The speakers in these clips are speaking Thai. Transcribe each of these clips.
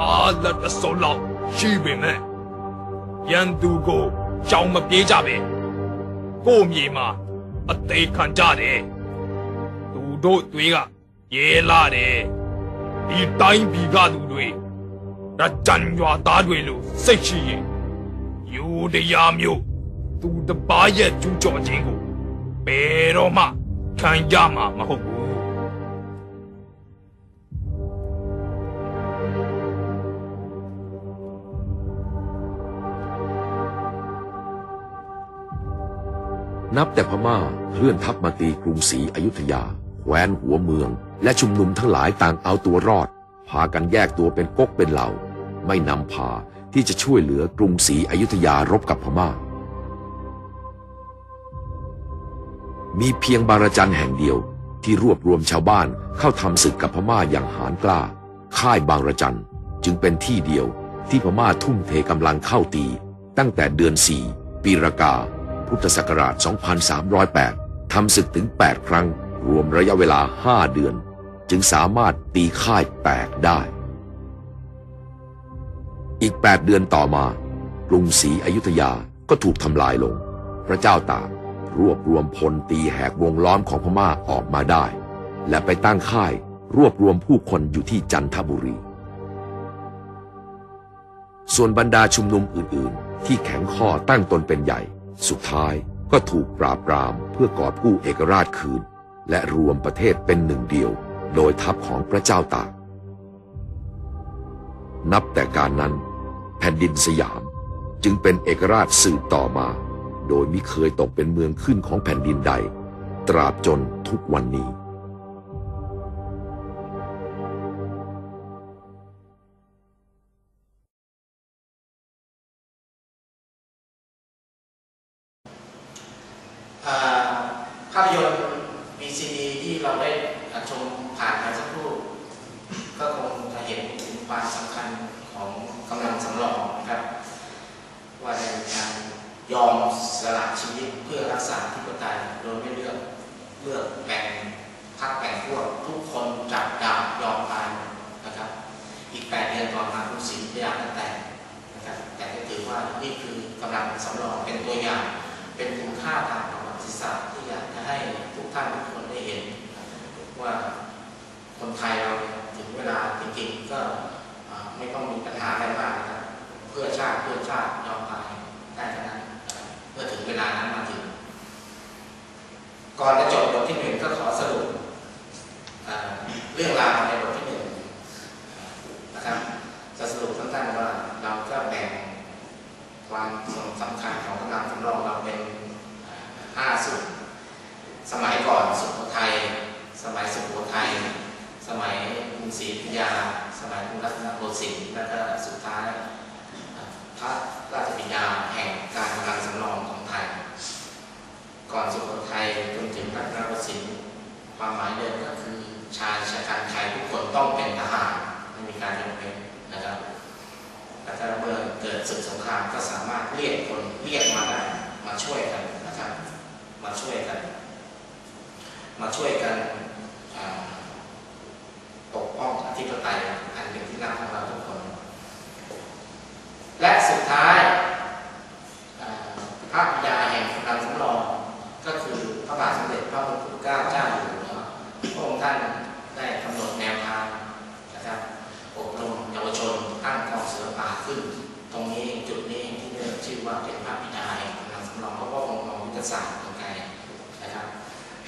အားလက်တစ်စုံလောက်ရှိပေမဲ့ရန်သူကိုကြောင်မပြေးကြပဲကို့မြေမှာအသေးခံကြတယ်သူတို့တွေကရဲလာတယ်ဒီတိုင်းပြည်ကသူတွေရကြံရွာသားတွေလို့စိတ်ရှိရင်ယူတရားမျိုးသူတပားရဲ့ကျူးကျော်ခြင်းကိုဘယ်တော့မှခံရမှာမဟုတ်ဘူး นับแต่พม่าเคลื่อนทัพมาตีกรุงศรีอยุธยาแคว้นหัวเมือง และชุมนุมทั้งหลายต่างเอาตัวรอด พากันแยกตัวเป็นก๊กเป็นเหล่า ไม่นำพาที่จะช่วยเหลือกรุงศรีอยุธยารบกับพม่า มีเพียงบารจันแห่งเดียวที่รวบรวมชาวบ้านเข้าทำศึกกับพม่าอย่างหานกล้า ค่ายบางระจันจึงเป็นที่เดียวที่พม่าทุ่มเทกำลังเข้าตี ตั้งแต่เดือน4ปีรากา พุทธศักราช 2308 ทำศึกถึง 8 ครั้ง รวมระยะเวลา 5 เดือน จึงสามารถตีค่ายแตกได้ อีก 8 เดือนต่อมา กรุงศรีอยุธยาก็ถูกทำลายลง พระเจ้าตากรวบรวมพลตีแหกวงล้อมของพม่าออกมาได้ และไปตั้งค่ายรวบรวมผู้คนอยู่ที่จันทบุรี ส่วนบรรดาชุมนุมอื่น ๆ ที่แข็งข้อตั้งตนเป็นใหญ่ สุดท้ายก็ถูกปราบปรามเพื่อกอบกู้เอกราชคืน และรวมประเทศเป็นหนึ่งเดียว โดยทัพของพระเจ้าตากนับแต่การนั้น แผ่นดินสยามจึงเป็นเอกราชสืบต่อมา โดยมิเคยตกเป็นเมืองขึ้นของแผ่นดินใด ตราบจนทุกวันนี้ พื่อรักษาที่ปไตยโดยไม่เลือกเลือกแบ่งพักแบ่งพวกทุกคนจับดาบยอมตายนะครับ อีก8เดือนต่อมาคุณศรีพยายามจะแต่งนะครับแต่ก็ถือว่านี่คือกำลังสำรองเป็นตัวอย่าง เป็นคุณค่าทางประวัติศาสตร์ที่อยากจะให้ทุกท่านทุกคนได้เห็น ว่าคนไทยเราถึงเวลาจริงๆก็ไม่ต้องมีปัญหาอะไรมากนะครับเพื่อชาติเพื่อชาติยอมตายได้ทั้งนั้นเมื่อถึงเวลานั้นมาถึง ก่อนจะจบบทที่หนึ่งก็ขอสรุปเรื่องราวในบทที่หนึ่งนะครับ จะสรุปสั้นๆว่าเราก็แบ่ง ความสำคัญของกำลังสำรองเราเป็นห้าส่วนสมัยก่อนสุโขทัย สมัยสุโขทัย สมัยกรุงศรีอยุธยา สมัยกรุงรัตนโกสินทร์และก็สุดท้ายพระราชบิดาแห่งการกำลังสำรองของไทย ก่อนสุโขทัยจนถึงรัตนโกสินทร์ความหมายเดิมก็คือชายชะกันไทยทุกคนต้องเป็นทหารไม่มีการยกเว้นนะครับ แล้วก็เมื่อเกิด ศึกสงครามก็สามารถเรียกคนเรียกมาได้มาช่วยกันนะครับ มาช่วยกัน มาช่วยกันปกป้องอธิปไตยอันเป็นที่รักของเราทุกคน และสุดท้ายอ่าพระบิดาแห่งกำลังสำรองก็คือพระบาทสมเด็จพระมงกุฎเกล้าเจ้าอยู่หัวพระองค์ท่านได้กำหนดแนวทางนะครับ อบรมเยาวชนตั้งกองเสือป่าขึ้น ตรงนี้จุดนี้ที่เรียกชื่อ ว่าเป็นพระบิดาแห่งกำลังสำรองเพราะว่าองค์กรยุทธศาสตร์ของไทยนะครับ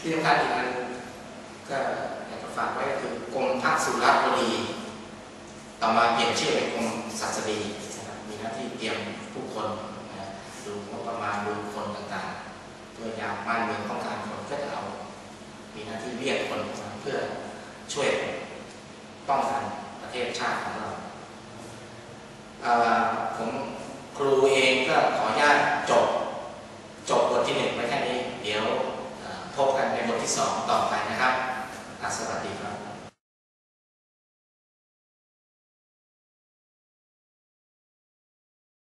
ที่สำคัญอีกอันก็อยากจะฝากไว้ก็คือกรมทัพสุรบดีต่อมาเปลี่ยนชื่อเป็นกรมศัสดีนะครับมีหน้าที่เตรียมผู้คนนะดูงบประมาณดูคนต่างๆเพื่อยามบ้านเมืองต้องการคนก็จะเอา มีหน้าที่เรียกคนเข้ามาเพื่อช่วยป้องกันประเทศชาติของเราผม ครูเองก็ขออนุญาตจบ จบบทที่หนึ่งไว้แค่นี้ เดี๋ยวพบกันในบทที่สองต่อไปนะครับอะสวัสดีครับ